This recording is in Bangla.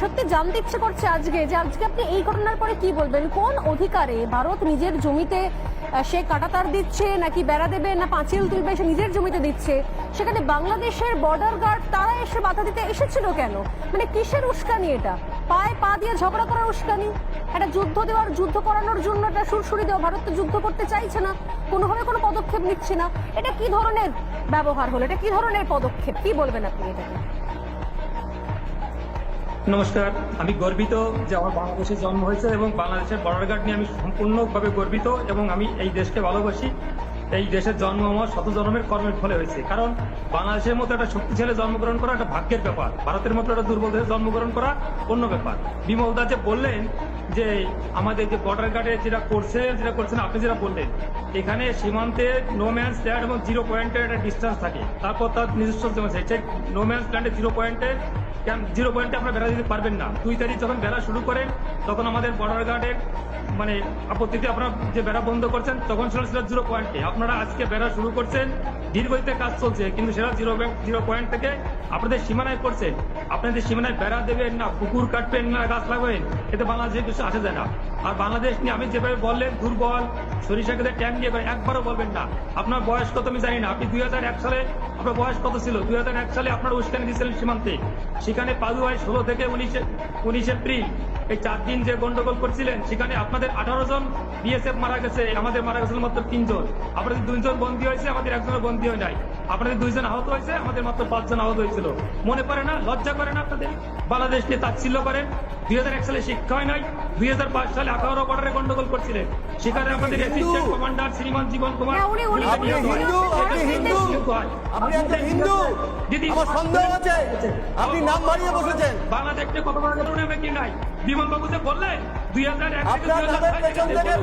সত্যি জানতে ইচ্ছে করছে আজকে যে আজকে আপনি এই ঘটনার পরে কি বলবেন? কোন অধিকারে ভারত নিজের জমিতে সে কাটাতার দিচ্ছে, নাকি বেড়া দেবে, না পাঁচিল তুলবে, সে নিজের জমিতে দিচ্ছে? সেখানে বাংলাদেশের বর্ডার গার্ড তারা এসে বাধা দিতে এসেছিল কেন? মানে কিসের উস্কানি এটা? পায়ে পা দিয়ে ঝগড়া করার উস্কানি? একটা যুদ্ধ দেওয়ার, যুদ্ধ করানোর জন্য একটা সুরসুরি দেওয়া ভারত তো যুদ্ধ করতে চাইছে না। কোনোভাবে কোনো পদক্ষেপ নিচ্ছে না। এটা কি ধরনের ব্যবহার হলো? এটা কি ধরনের পদক্ষেপ? কি বলবেন আপনি এটাকে? নমস্কার, আমি গর্বিত যে আমার বাংলাদেশে জন্ম হয়েছে এবং বাংলাদেশের বর্ডার গার্ড নিয়ে আমি সম্পূর্ণভাবে গর্বিত এবং আমি এই দেশকে ভালোবাসি। এই দেশের জন্ম আমার শত জন্মের কর্মের ফলে হয়েছে। কারণ বাংলাদেশের মতো একটা শক্তিশালী জন্মগ্রহণ করা একটা ভাগ্যের ব্যাপার। ভারতের মতো একটা দুর্বল দেশে জন্মগ্রহণ করা অন্য ব্যাপার। বিমল দা যে বললেন যে আমাদের যে বর্ডার গার্ডে যেটা করছে, যেটা করছেন, আপনি যেটা বললেন এখানে সীমান্তে নো ম্যান্স ল্যান্ড এবং জিরো পয়েন্টের একটা ডিস্টেন্স থাকে। তারপর তার নিজস্ব জমা নো ম্যান্স ল্যান্ডে জিরো পয়েন্টে জিরো পয়েন্টে আপনারা বেড়া দিতে পারবেন না। দুই তারিখ যখন বেড়া শুরু করেন, তখন আমাদের বর্ডার গার্ডের মানে আপত্তিতে আপনারা যে বেড়া বন্ধ করছেন, তখন সেটা জিরো পয়েন্টে আপনারা আজকে বেড়া শুরু করছেন দীর্ঘতে কাজ চলছে, কিন্তু সেটা জিরো জিরো পয়েন্ট থেকে আপনাদের সীমানায় করছেন আপনাদের সীমানায় বেড়া দেবেন না, পুকুর কাটবেন না, গাছ লাগাবেন, এতে বাংলাদেশে কিছু আসা যায় না। আর বাংলাদেশ নিয়ে আমি যেভাবে বললেন, দুর্বল সরিষা খেতে ট্যাঙ্ক দিয়ে একবারও বলবেন না। আপনার বয়স কত আমি জানি না। আপনি দুই হাজার এক সালে আপনার বয়স কত ছিল? দুই হাজার এক সালে আপনার উস্কানি দিয়েছিলেন সীমান্তে। সেখানে পাদুয়ায় ষোলো থেকে উনিশে উনিশ এপ্রিল। এই চার দিন যে গন্ডগোল করছিলেন সেখানে আপনাদের আঠারো জন বিএসএফ মারা গেছে। আমাদের মারা গেছিল মাত্র তিনজন। আপনাদের দুইজন বন্দী হয়েছে আমাদের একজনের বন্দী হয় নাই। আপনাদের দুইজন আহত হয়েছে আমাদের মাত্র পাঁচজন আহত হয়েছিল। মনে পড়ে না? লজ্জা করে না আপনাদের? বাংলাদেশ নিয়ে তাচ্ছিল্য করেন। দুই হাজার এক সালে শিক্ষা হয় নাই। দুই হাজার পাঁচ সালে আঠারো বর্ডারে গন্ডগোল করছিলেন। সেখানে আমাদের অ্যাসিস্ট্যান্ট কমান্ডার শ্রীমান জীবন কুমার আপনি। একজন হিন্দু আমার সন্দেহ আছে আপনি নাম বাড়িয়ে বসেছেন। বাংলাদেশকে কত বড় কি নাই? বিমান বাবুতে বললেন দুই হাজার এক থেকে দেখেন